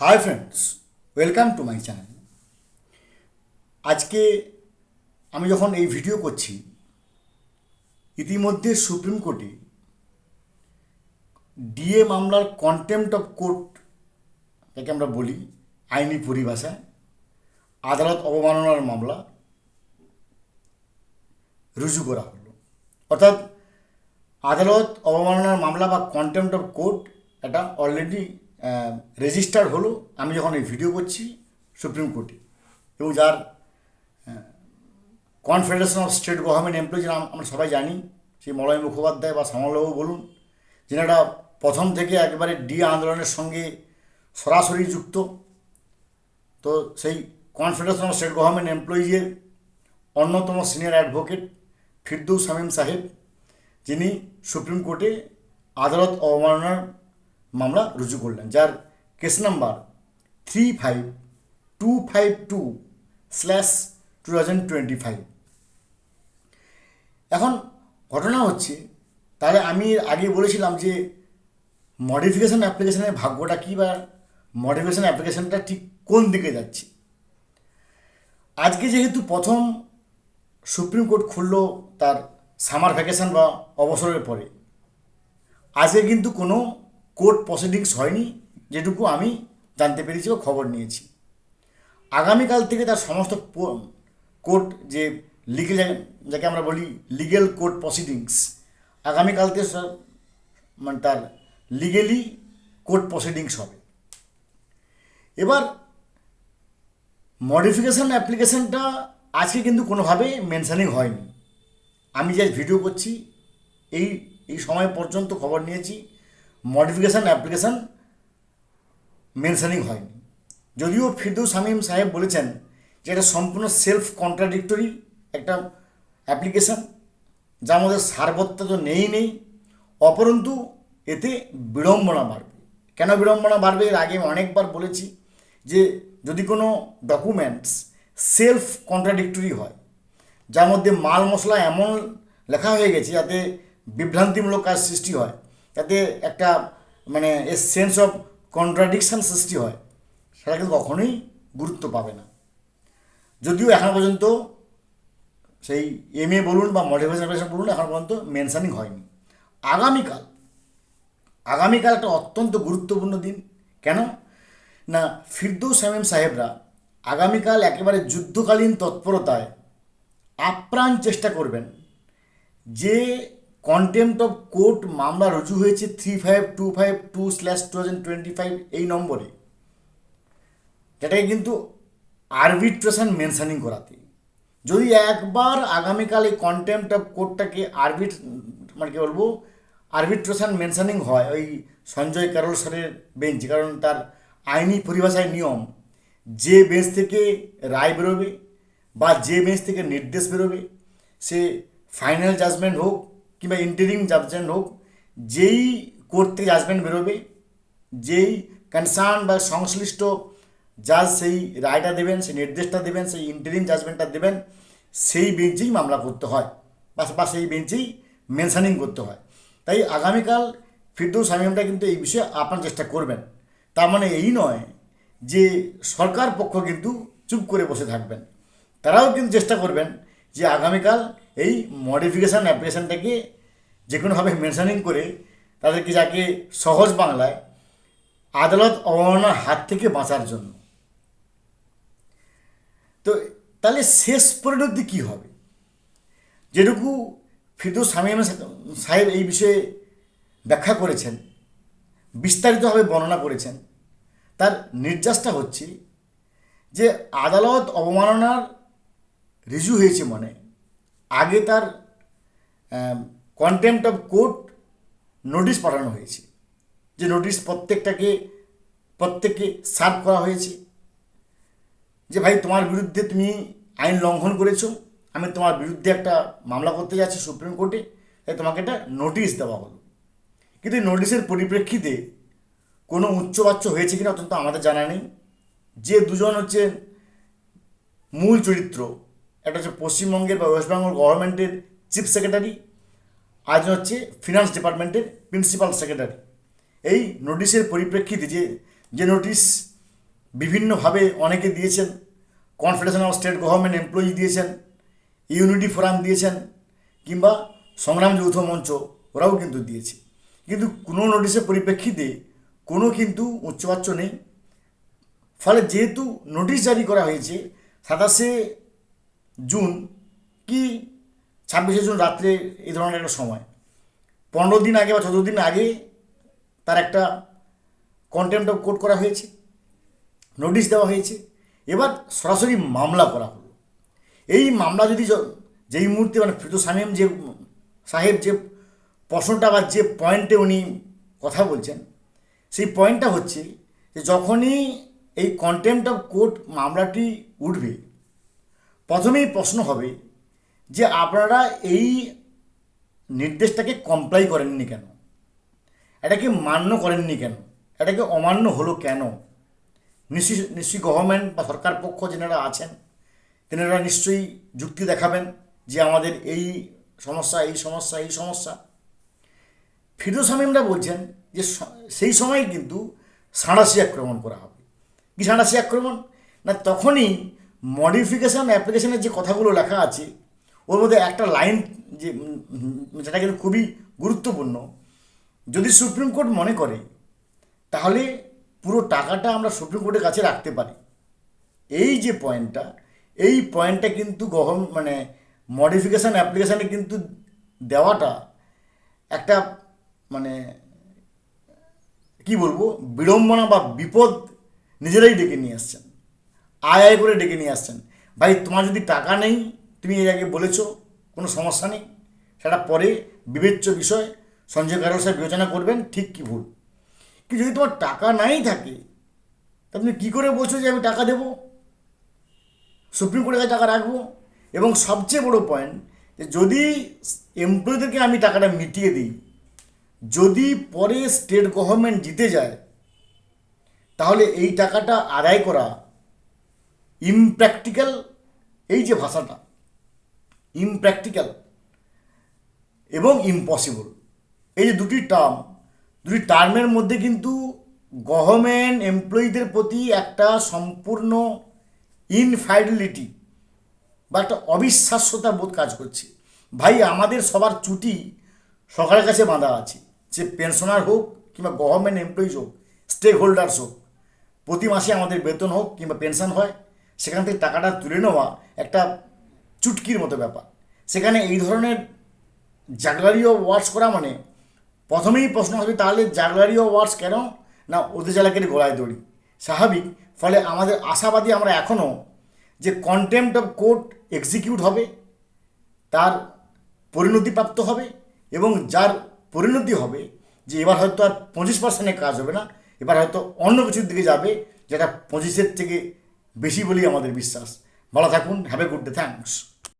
Hi friends welcome to my channel আজকে আমি যখন এই ভিডিও করছি, ইতিমধ্যে সুপ্রিম কোর্টে ডিএ মামলার কন্টেম্পট অফ কোর্ট যাকে আমরা বলি আইনি পরিভাষায়, আদালত অবমাননার মামলা রুজু করা হলো। অর্থাৎ আদালত অবমাননার মামলা বা কন্টেম্পট অফ কোর্ট এটা অলরেডি রেজিস্টার হলো, আমি যখন এই ভিডিও করছি সুপ্রিম কোর্টে এবং যার confederation of state government employees আমরা সবাই জানি, সেই মলয় মুখোপাধ্যায় বা শ্যামলবাবু বলুন, যেনারা প্রথম থেকে একেবারে ডি আন্দোলনের সঙ্গে সরাসরি যুক্ত, তো সেই কনফেডারেশন অফ স্টেট গভর্নমেন্ট এমপ্লয়িজের অন্যতম সিনিয়র অ্যাডভোকেট ফিরদৌস শামীম সাহেব, যিনি সুপ্রিম কোর্টে আদালত অবমাননার মামলা রুজু করলেন, যার case number three five two five two slash two thousand twenty five এখন ঘটনা হচ্ছে, তাহলে আমি আগে বলেছিলাম যে মডিফিকেশান অ্যাপ্লিকেশনের ভাগ্যটা কী বা মডিফিকেশান অ্যাপ্লিকেশানটা ঠিক কোন দিকে যাচ্ছে? আজকে যেহেতু প্রথম সুপ্রিম কোর্ট খুলল তার সামার ভ্যাকেশন বা অবসরের পরে, আজকে কিন্তু কোনো কোর্ট প্রসিডিংস হয়নি, যেটুকু আমি জানতে পেরেছি বা খবর নিয়েছি। আগামীকাল থেকে তার সমস্ত কোর্ট যে লিগেল যাকে আমরা বলি লিগেল কোর্ট প্রসিডিংস, আগামীকাল থেকে মানে তার লিগেলি কোর্ট প্রসিডিংস হবে। এবার মডিফিকেশান অ্যাপ্লিকেশানটা আজকে কিন্তু কোনোভাবে মেনশানিং হয়নি। আমি যে ভিডিও করছি, এই এই সময় পর্যন্ত খবর নিয়েছি। মডিফিকেশান, অ্যাপ্লিকেশান মেনশানিং হয়নি যদিও ফিরদৌস শামীম সাহেব বলেছেন যে এটা সম্পূর্ণ সেলফ কন্ট্রাডিক্টরি একটা অ্যাপ্লিকেশান যার মধ্যে সারবত্তা তো নেই নেই, অপরন্তু এতে বিড়ম্বনা বাড়বে। কেন বিড়ম্বনা বাড়বে? এর আগে অনেকবার বলেছি যে যদি কোনো ডকুমেন্টস সেলফ কন্ট্রাডিক্টরি হয়, যার মধ্যে মাল মশলা এমন লেখা হয়ে গেছে যাতে বিভ্রান্তিমূলক কাজ সৃষ্টি হয় যাতে একটা মানে এ সেন্স অফ কন্ট্রাডিকশান সৃষ্টি হয়। সেটা কিন্তু কখনোই গুরুত্ব পাবে না। যদিও এখনও পর্যন্ত সেই এম এ বলুন বা মডিফিকেশন বলুন এখনও পর্যন্ত মেনশানিং হয়নি। আগামীকাল আগামীকাল একটা অত্যন্ত গুরুত্বপূর্ণ দিন। কেন? না, ফিরদৌস শামীম সাহেবরা আগামীকাল একেবারে যুদ্ধকালীন তৎপরতায় আপ্রাণ চেষ্টা করবেন যে কন্টেম্পট অফ কোর্ট মামলা রুজু হয়েছে three five two five two slash two thousand twenty five এই নম্বরে। যেটাকে কিন্তু আরবিট্রেশন মেনশানিং করাতে। যদি একবার আগামীকাল এই কন্টেম্পট অফ কোর্টটাকে আরবিট মানে কী বলব আরবিট্রেশন মেনশানিং হয়, ওই সঞ্জয় ক্যারল স্যারের বেঞ্চ কারণ তার আইনি পরিভাষায় নিয়ম, যে বেঞ্চ থেকে রায় বেরোবে বা যে বেঞ্চ থেকে নির্দেশ বেরোবে, সে ফাইনাল জাজমেন্ট হোক কিংবা ইন্টারিং জাজমেন্ট হোক, যেই কোর্ট থেকে জাজমেন্ট বেরোবে, যেই কনসার্ন বা সংশ্লিষ্ট জাজ সেই রায়টা দেবেন, সেই নির্দেশটা দেবেন, সেই ইন্টারিম জাজমেন্টটা দেবেন, সেই বেঞ্চেই মামলা করতে হয় বা সেই বেঞ্চেই মেনশানিং করতে হয়। তাই আগামীকাল ফিরদৌস শামীমটা কিন্তু এই বিষয়ে আপনার চেষ্টা করবেন। তার মানে এই নয় যে সরকার পক্ষ কিন্তু চুপ করে বসে থাকবেন। তারাও কিন্তু চেষ্টা করবেন যে আগামীকাল এই মডিফিকেশান অ্যাপ্লিকেশানটাকে যে কোনোভাবে মেনশানিং করে তাদেরকে যাকে সহজ বাংলায় আদালত অবমাননার হাত থেকে বাঁচার জন্য। তো তাহলে শেষ পরিণতি কী হবে? যেটুকু ফিরদৌস শামীম সাহেব এই বিষয়ে ব্যাখ্যা করেছেন, বিস্তারিতভাবে বর্ণনা করেছেন, তার নির্যাসটা হচ্ছে যে আদালত অবমাননার রিজু হয়েছে মানে আগে তার কন্টেম্পট অফ কোর্ট নোটিশ পাঠানো হয়েছে, যে নোটিশ প্রত্যেকটাকে, প্রত্যেককে সার্ভ করা হয়েছে, যে ভাই তোমার বিরুদ্ধে তুমি আইন লঙ্ঘন করেছ, আমি তোমার বিরুদ্ধে একটা মামলা করতে যাচ্ছি সুপ্রিম কোর্টে, তাই তোমাকে একটা নোটিশ দেওয়া হলো। কিন্তু এই নোটিশের পরিপ্রেক্ষিতে কোনো উচ্চবাচ্য হয়েছে কিনা অত্যন্ত আমাদের জানা নেই। যে দুজন হচ্ছে মূল চরিত্র একটা হচ্ছে পশ্চিমবঙ্গের বা ওয়েস্ট বেঙ্গল গভর্নমেন্টের চিফ সেক্রেটারি, আর হচ্ছে ফিনান্স ডিপার্টমেন্টের প্রিন্সিপাল সেক্রেটারি এই নোটিশের পরিপ্রেক্ষিতে যে যে নোটিশ বিভিন্নভাবে অনেকে দিয়েছেন confederation of state government employee দিয়েছেন ইউনিটি ফোরাম দিয়েছেন, কিংবা সংগ্রাম যৌথ মঞ্চ ওরাও কিন্তু দিয়েছে। কিন্তু কোনো নোটিশের পরিপ্রেক্ষিতে কোনো কিন্তু উচ্চবাচ্য নেই। ফলে যেহেতু নোটিশ জারি করা হয়েছে, সাতাশে জুন কি ছাব্বিশে জুন রাত্রে এই ধরনের একটা সময়। পনেরো দিন আগে বা চোদ্দ দিন আগে তার একটা কন্টেম্প অফ কোর্ট করা হয়েছে নোটিশ দেওয়া হয়েছে, এবার সরাসরি মামলা করা হলো। এই মামলা যদি যেই মুহূর্তে মানে ফিরদু সামিম যে সাহেব যে প্রশ্নটা বা যে পয়েন্টে উনি কথা বলছেন, সেই পয়েন্টটা হচ্ছে যে যখনই এই কন্টেম্প অফ কোর্ট মামলাটি উঠবে প্রথমেই প্রশ্ন হবে যে আপনারা এই নির্দেশটাকে কমপ্লাই করেননি কেন? এটাকে মান্য করেননি কেন? এটাকে অমান্য হলো কেন? নিশ্চয়ই নিশ্চয়ই গভর্নমেন্ট বা সরকার পক্ষ যেনারা আছেন, তেনারা নিশ্চয়ই যুক্তি দেখাবেন যে আমাদের এই সমস্যা এই সমস্যা এই সমস্যা। ফিরোজ হামিমরা বলছেন যে সেই সময় কিন্তু সাঁড়াশি আক্রমণ করা হবে। কি সাঁড়াশি আক্রমণ? না তখনই মডিফিকেশান অ্যাপ্লিকেশনের যে কথাগুলো লেখা আছে, ওর মধ্যে একটা লাইন যে যেটা কিন্তু খুবই গুরুত্বপূর্ণ। যদি সুপ্রিম কোর্ট মনে করে, তাহলে পুরো টাকাটা আমরা সুপ্রিম কোর্টের কাছে রাখতে পারি। এই যে পয়েন্টটা, এই পয়েন্টটা কিন্তু গভর্ন মানে মডিফিকেশান অ্যাপ্লিকেশানে কিন্তু দেওয়াটা একটা মানে কি বলব, বিড়ম্বনা বা বিপদ নিজেরাই ডেকে নিয়ে আসছেন। আয় আয় করে ডেকে নিয়ে আসছেন। ভাই, তোমার যদি টাকা নেই, তুমি এর আগে বলেছ, কোনো সমস্যা নেই। সেটা পরে বিবেচ্য বিষয়, সঞ্জয় কারোর সাহেব বিবেচনা করবেন, ঠিক কি ভুল। কিন্তু যদি তোমার টাকা নাই থাকে, তা তুমি কী করে বলছো যে আমি টাকা দেবো? সুপ্রিম কোর্টের কাছে টাকা রাখব। এবং সবচেয়ে বড় পয়েন্ট যে যদি এমপ্লয়ীদেরকে আমি টাকাটা মিটিয়ে দিই, যদি পরে স্টেট গভর্নমেন্ট জিতে যায়, তাহলে এই টাকাটা আদায় করা ইমপ্র্যাকটিক্যাল এই যে ভাষাটা ইমপ্র্যাকটিক্যাল এবং ইম্পসিবল এই যে দুটি টার্ম দুটি টার্মের মধ্যে কিন্তু গভর্নমেন্ট এমপ্লয়ীদের প্রতি একটা সম্পূর্ণ ইনফাইডিলিটি বা একটা অবিশ্বাস্যতা বোধ কাজ করছে। ভাই, আমাদের সবার ছুটি সরকারের কাছে বাঁধা আছে, যে পেনশনার হোক কিংবা গভর্নমেন্ট এমপ্লয়িজ হোক স্টেক হোল্ডার্স হোক, প্রতি মাসে আমাদের বেতন হোক কিংবা পেনশন হয় সেখান থেকে টাকাটা তুলে নেওয়া একটা চুটকির মতো ব্যাপার। সেখানে এই ধরনের জাগলারিও ওয়ার্ডস করা মানে প্রথমেই প্রশ্ন হবে তাহলে জাগলারিও ওয়ার্ডস কেন না ওদের চালাকের গোড়ায় দড়ি? স্বাভাবিক, ফলে আমাদের আশাবাদী আমরা এখনও যে কন্টেম্পট অফ কোর্ট এক্সিকিউট হবে, তার পরিণতিপ্রাপ্ত হবে এবং যার পরিণতি হবে যে এবার হয়তো আর পঁচিশ পার্সেন্টের কাজ হবে না, এবার হয়তো অন্য কিছুর দিকে যাবে যেটা পঁচিশের থেকে বেশি বলেই আমাদের বিশ্বাস। ভালো থাকুন have a good day thanks